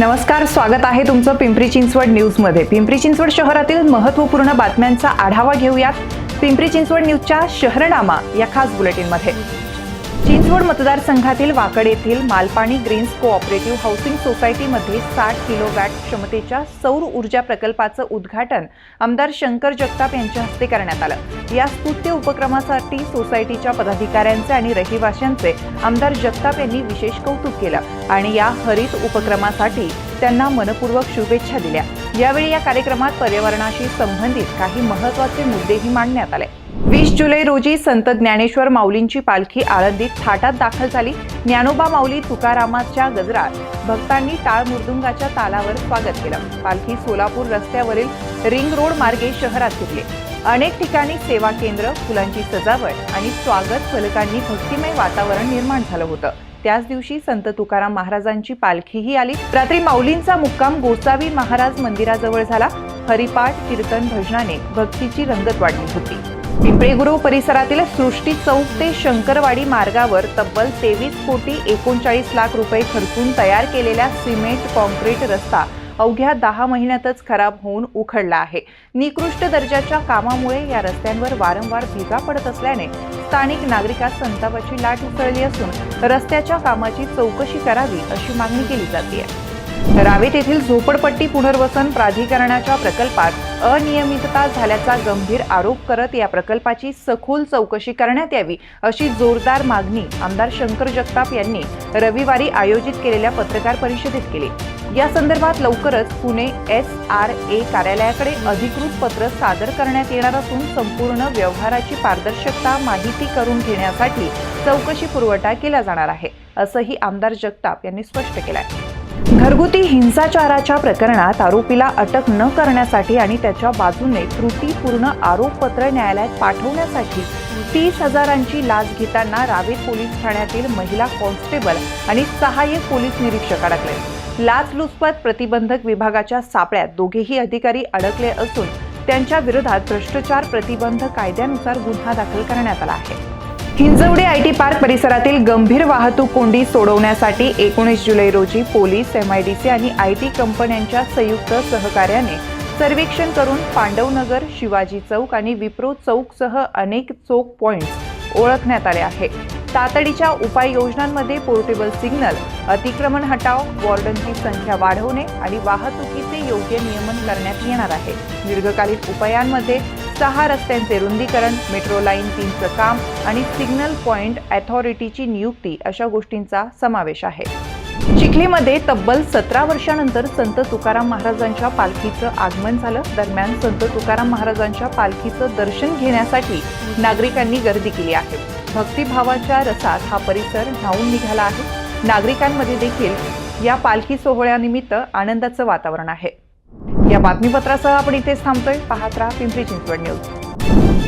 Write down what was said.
नमस्कार स्वागत आहे तुमचं पिंपरी चिंचवड न्यूजमध्ये. पिंपरी चिंचवड शहरातील महत्त्वपूर्ण बातम्यांचा आढावा घेऊयात. पिंपरी चिंचवड न्यूजच्या शहरनामा या खास बुलेटिनमध्ये. चिंचवड मतदारसंघातील वाकड येथील मालपाणी ग्रीन्स कोऑपरेटिव्ह हाऊसिंग सोसायटीमध्ये साठ किलोवॅट क्षमतेच्या सौर ऊर्जा प्रकल्पाचं उद्घाटन आमदार शंकर जगताप यांच्या हस्ते करण्यात आलं. या स्तुत्य उपक्रमासाठी सोसायटीच्या पदाधिकाऱ्यांचे आणि रहिवाशांचे आमदार जगताप यांनी विशेष कौतुक केलं आणि या हरित उपक्रमासाठी त्यांना मनपूर्वक शुभेच्छा दिल्या. यावेळी या कार्यक्रमात पर्यावरणाशी संबंधित काही महत्त्वाचे मुद्देही मांडण्यात आले. वीस जुलै रोजी संत ज्ञानेश्वर माऊलींची पालखी आळंदीत थाटात दाखल झाली. ज्ञानोबा माऊली तुकारामाच्या गजरात भक्तांनी टाळ मृदुंगाच्या तालावर स्वागत केलं. पालखी सोलापूर रस्त्यावरील रिंग रोड मार्गे शहरात फिरले अनेक ठिकाणी सेवा केंद्र फुलांची सजावट आणि स्वागत फलकांनी भक्तिमय वातावरण निर्माण झालं होतं. त्याच दिवशी संत तुकाराम महाराजांची पालखीही आली. रात्री माऊलींचा मुक्काम गोसावी महाराज मंदिराजवळ झाला. हरिपाठ कीर्तन भजनाने भक्तीची रंगत वाढली होती. पिंपळेगुरू परिसरातील सृष्टी चौक ते शंकरवाडी मार्गावर तब्बल तेवीस कोटी एकोणचाळीस लाख रुपये खर्चून तयार केलेल्या सिमेंट कॉन्क्रीट रस्ता अवघ्या दहा महिन्यातच खराब होऊन उखडला आहे. निकृष्ट दर्जाच्या कामामुळे या रस्त्यांवर वारंवार भिगा पडत असल्याने स्थानिक नागरिकात संतापाची लाट उसळली असून रस्त्याच्या कामाची चौकशी करावी अशी मागणी केली जाते. रावेत येथील झोपडपट्टी पुनर्वसन प्राधिकरणाच्या प्रकल्पात अनियमितता झाल्याचा गंभीर आरोप करत या प्रकल्पाची सखोल चौकशी करण्यात यावी अशी जोरदार मागणी आमदार शंकर जगताप यांनी रविवारी आयोजित केलेल्या पत्रकार परिषदेत केली. या संदर्भात लवकरच पुणे एस आर ए कार्यालयाकडे अधिकृत पत्र सादर करण्यात येणार असून संपूर्ण व्यवहाराची पारदर्शकता माहिती करून घेण्यासाठी चौकशी पुरवठा केला जाणार आहे असंही आमदार जगताप यांनी स्पष्ट केलं आहे घरगुती हिंसाचाराच्या प्रकरणात आरोपीला अटक न करण्यासाठी आणि त्याच्या बाजूने त्रुटीपूर्ण आरोपपत्र न्यायालयात पाठवण्यासाठी तीस हजारांची लाच घेताना रावे पोलीस ठाण्यातील महिला कॉन्स्टेबल आणि सहाय्यक पोलीस निरीक्षक अडकले. लाचलुचपत प्रतिबंधक विभागाच्या सापळ्यात दोघेही अधिकारी अडकले असून त्यांच्या विरोधात भ्रष्टाचार प्रतिबंध कायद्यानुसार गुन्हा दाखल करण्यात आला आहे. हिंजवडी आय टी पार्क परिसरातील गंभीर वाहतूक कोंडी सोडवण्यासाठी एकोणीस जुलै रोजी पोलीस एमआयडीसी आणि आय टी कंपन्यांच्या संयुक्त सहकार्याने सर्वेक्षण करून पांडवनगर शिवाजी चौक आणि विप्रो चौकसह अनेक चौक पॉइंट्स ओळखण्यात आले आहे तातडीच्या उपाययोजनांमध्ये पोर्टेबल सिग्नल अतिक्रमण हटाव वॉर्डनची संख्या वाढवणे आणि वाहतुकीचे योग्य नियमन करण्यात येणार आहे. दीर्घकालीन उपायांमध्ये सहा रस्त्यांचे रुंदीकरण मेट्रो लाईन तीनचं काम आणि सिग्नल पॉइंट अथॉरिटीची नियुक्ती अशा गोष्टींचा समावेश आहे. चिखलीमध्ये तब्बल सतरा वर्षानंतर संत तुकाराम महाराजांच्या पालखीचं आगमन झालं. दरम्यान संत तुकाराम महाराजांच्या पालखीचं दर्शन घेण्यासाठी नागरिकांनी गर्दी केली आहे. भक्तिभावाच्या रसात हा परिसर न्हावून निघाला आहे. नागरिकांमध्ये देखील या पालखी सोहळ्यानिमित्त आनंदाचं वातावरण आहे. या बातमीपत्रासह आपण इथेच थांबतोय. पाहत राहा पिंपरी चिंचवड न्यूज.